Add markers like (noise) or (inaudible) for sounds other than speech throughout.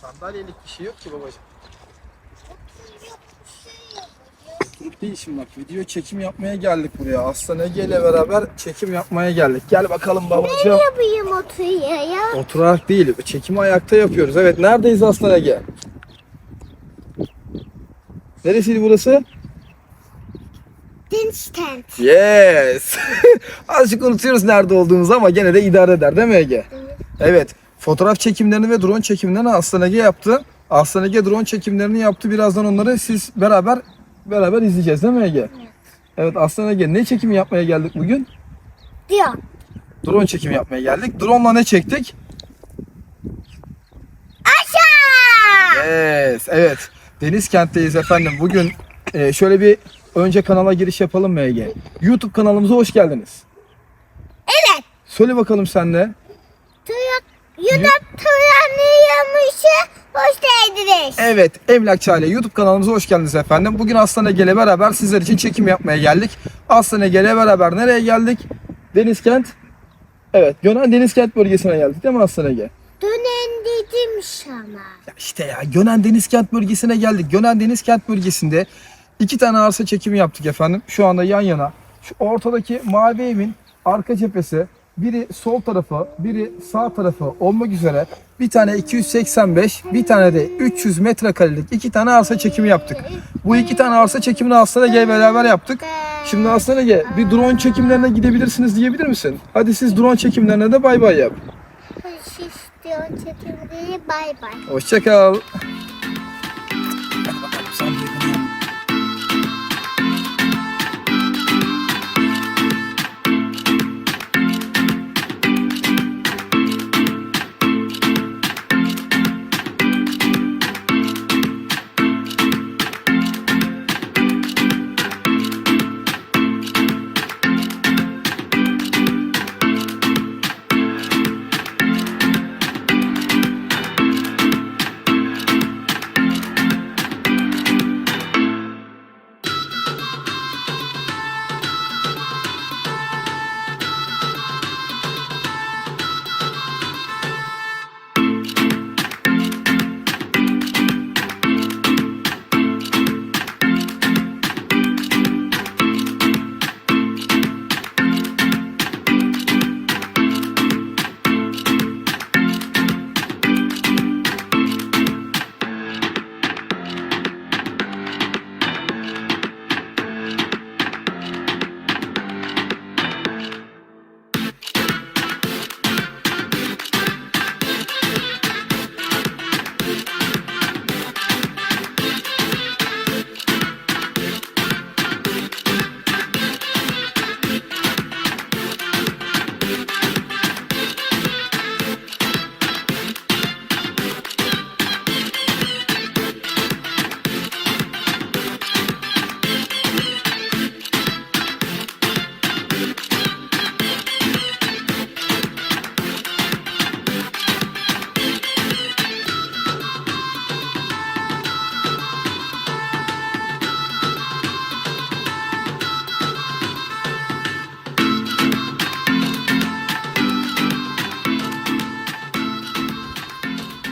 Sandalyelik bir şey yok ki babacığım. Bir. Oturup değil şimdi bak video çekim yapmaya geldik buraya. Aslan Ege ile beraber çekim yapmaya geldik. Gel bakalım babacığım. Yapayım oturuyor ya. Oturarak değil, çekimi ayakta yapıyoruz. Evet, neredeyiz Aslan Ege? Neresiydi burası? Deniz tent. Yes! (laughs) Azıcık unutuyoruz nerede olduğumuzu ama gene de idare eder değil mi Ege? Evet, fotoğraf çekimlerini ve drone çekimlerini Aslan Ege yaptı. Aslan Ege drone çekimlerini yaptı. Birazdan onları siz beraber beraber izleyeceğiz değil mi Ege? Evet Aslan Ege ne çekimi yapmaya geldik bugün? Diyor. Drone çekimi yapmaya geldik. Drone'la ne çektik? Aşağı. Yes, evet. Deniz kentteyiz efendim. Bugün e, şöyle bir önce kanala giriş yapalım mı Ege? YouTube kanalımıza hoş geldiniz. Evet. Söyle bakalım sen de. Tuyak. Yudak tuyanıyormuşu. Hoş geldiniz. Evet, Emlakçı Aile YouTube kanalımıza hoş geldiniz efendim. Bugün Aslan Ege ile beraber sizler için çekim yapmaya geldik. Aslan Ege ile beraber nereye geldik? Denizkent. Evet, Gönen Denizkent bölgesine geldik değil mi Aslan Ege? Dönen dedim sana. Ya işte ya Gönen Denizkent bölgesine geldik. Gönen Denizkent bölgesinde iki tane arsa çekimi yaptık efendim. Şu anda yan yana. Şu ortadaki mavi evin arka cephesi biri sol tarafı, biri sağ tarafı olmak üzere bir tane 285, bir tane de 300 metrekarelik iki tane arsa çekimi yaptık. Bu iki tane arsa çekimini Aslan Ege'yle beraber yaptık. Şimdi Aslan Ege bir drone çekimlerine gidebilirsiniz diyebilir misin? Hadi siz drone çekimlerine de bay bay yap. Hoş istiyor çekimleri bay bay. Hoşçakal.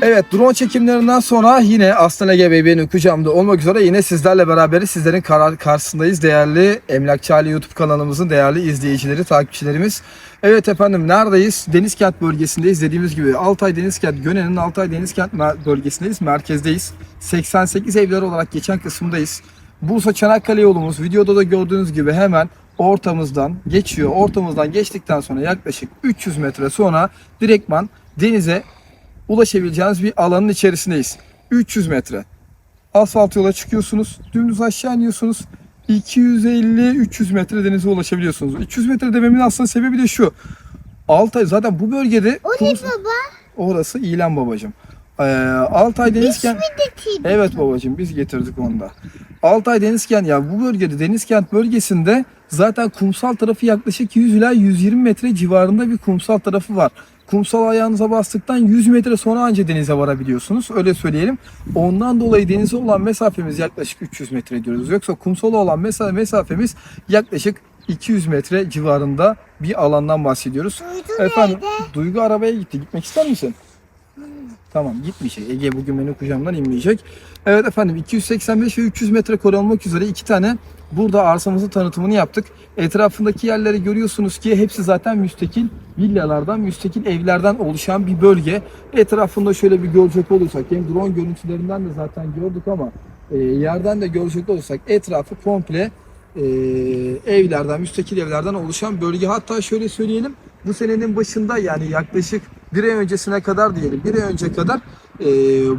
Evet drone çekimlerinden sonra yine Aslan Ege Bey benim kucağımda olmak üzere yine sizlerle beraberiz. Sizlerin karar karşısındayız değerli Emlakçı Aile YouTube kanalımızın değerli izleyicileri, takipçilerimiz. Evet efendim neredeyiz? Denizkent bölgesindeyiz. Dediğimiz gibi Altay Denizkent, Gönen'in Altay Denizkent bölgesindeyiz. Merkezdeyiz. 88 evler olarak geçen kısımdayız. Bursa Çanakkale yolumuz videoda da gördüğünüz gibi hemen ortamızdan geçiyor. Ortamızdan geçtikten sonra yaklaşık 300 metre sonra direktman denize ulaşabileceğiniz bir alanın içerisindeyiz. 300 metre. Asfalt yola çıkıyorsunuz. Dümdüz aşağı iniyorsunuz. 250-300 metre denize ulaşabiliyorsunuz. 300 metre dememin aslında sebebi de şu. Altay zaten bu bölgede O ne baba? orası İlan babacığım. Ee, Altay Denizkent Bir de tibi. Evet babacığım biz getirdik onu da. Altay Denizkent ya bu bölgede Denizkent bölgesinde zaten kumsal tarafı yaklaşık 100 ila 120 metre civarında bir kumsal tarafı var. Kumsal ayağınıza bastıktan 100 metre sonra anca denize varabiliyorsunuz. Öyle söyleyelim. Ondan dolayı denize olan mesafemiz yaklaşık 300 metre diyoruz. Yoksa kumsala olan mesa- mesafemiz yaklaşık 200 metre civarında bir alandan bahsediyoruz. Duydu Efendim nerede? Duygu arabaya gitti. Gitmek ister misin? Tamam gitmeyecek. Ege bugün benim kucağımdan inmeyecek. Evet efendim 285 ve 300 metrekare olmak üzere iki tane burada arsamızın tanıtımını yaptık. Etrafındaki yerleri görüyorsunuz ki hepsi zaten müstakil villalardan, müstakil evlerden oluşan bir bölge. Etrafında şöyle bir görecek olursak hem drone görüntülerinden de zaten gördük ama e, yerden de görecek olursak etrafı komple e, evlerden, müstakil evlerden oluşan bölge. Hatta şöyle söyleyelim bu senenin başında yani yaklaşık bir ay öncesine kadar diyelim bir ay önce kadar e,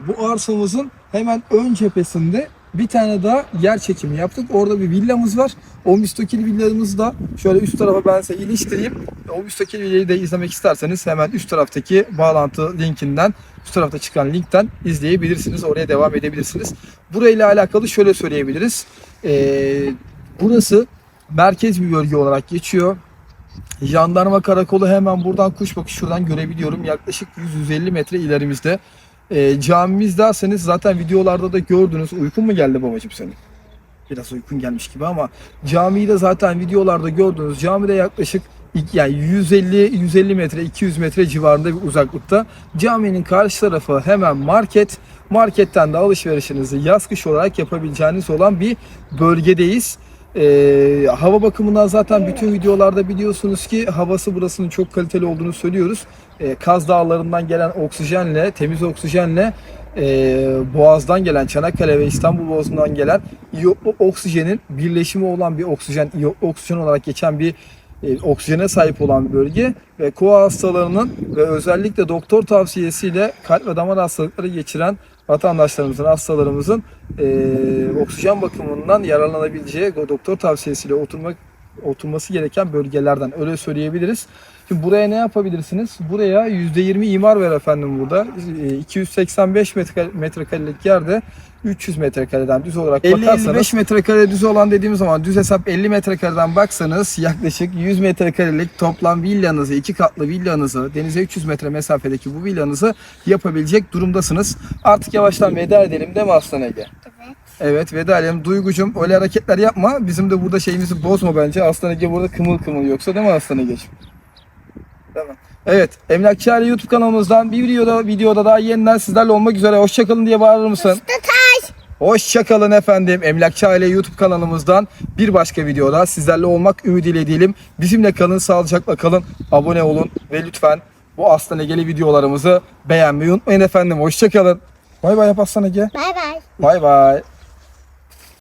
bu arsamızın hemen ön cephesinde bir tane daha yer çekimi yaptık. Orada bir villamız var. O müstakil villamızı da şöyle üst tarafa ben size iliştireyim. O müstakil villayı da izlemek isterseniz hemen üst taraftaki bağlantı linkinden, üst tarafta çıkan linkten izleyebilirsiniz. Oraya devam edebilirsiniz. Burayla alakalı şöyle söyleyebiliriz. E, burası merkez bir bölge olarak geçiyor. Jandarma karakolu hemen buradan kuş bakışı şuradan görebiliyorum. Yaklaşık 100-150 metre ilerimizde. E, camimiz derseniz zaten videolarda da gördünüz. Uykun mu geldi babacığım senin? Biraz uykun gelmiş gibi ama camiyi de zaten videolarda gördünüz. Camide yaklaşık yani 150 150 metre 200 metre civarında bir uzaklıkta. Caminin karşı tarafı hemen market. Marketten de alışverişinizi yaz kış olarak yapabileceğiniz olan bir bölgedeyiz. Ee, hava bakımından zaten bütün videolarda biliyorsunuz ki havası burasının çok kaliteli olduğunu söylüyoruz. Ee, Kaz Dağları'ndan gelen oksijenle, temiz oksijenle e, Boğaz'dan gelen, Çanakkale ve İstanbul Boğazı'ndan gelen iyotlu oksijenin birleşimi olan bir oksijen, iyotlu oksijen olarak geçen bir e, oksijene sahip olan bir bölge ve koa hastalarının ve özellikle doktor tavsiyesiyle kalp ve damar hastalıkları geçiren vatandaşlarımızın, hastalarımızın e, oksijen bakımından yararlanabileceği doktor tavsiyesiyle oturmak oturması gereken bölgelerden öyle söyleyebiliriz. Şimdi buraya ne yapabilirsiniz? Buraya %20 imar ver efendim burada. E, 285 metre, metrekarelik yerde 300 metrekareden düz olarak bakarsanız 55 metrekare düz olan dediğimiz zaman düz hesap 50 metrekareden baksanız yaklaşık 100 metrekarelik toplam villanızı, iki katlı villanızı, denize 300 metre mesafedeki bu villanızı yapabilecek durumdasınız. Artık yavaştan veda edelim değil mi Aslan Ege? Evet. Veda edelim. Duygucum öyle hareketler yapma. Bizim de burada şeyimizi bozma bence. Aslan Ege burada kımıl kımıl yoksa değil mi Aslan Ege'ciğim? Tamam. Evet, Emlakçı YouTube kanalımızdan bir videoda videoda daha yeniden sizlerle olmak üzere. Hoşçakalın diye bağırır mısın? Taş. Hoşçakalın efendim. Emlakçı Aile YouTube kanalımızdan bir başka videoda sizlerle olmak ümidiyle diyelim. Bizimle kalın, sağlıcakla kalın. Abone olun ve lütfen bu Aslan Ege'li videolarımızı beğenmeyi unutmayın efendim. Hoşçakalın. Bay bay yap Aslan Ege. Bay bay. Bay bay.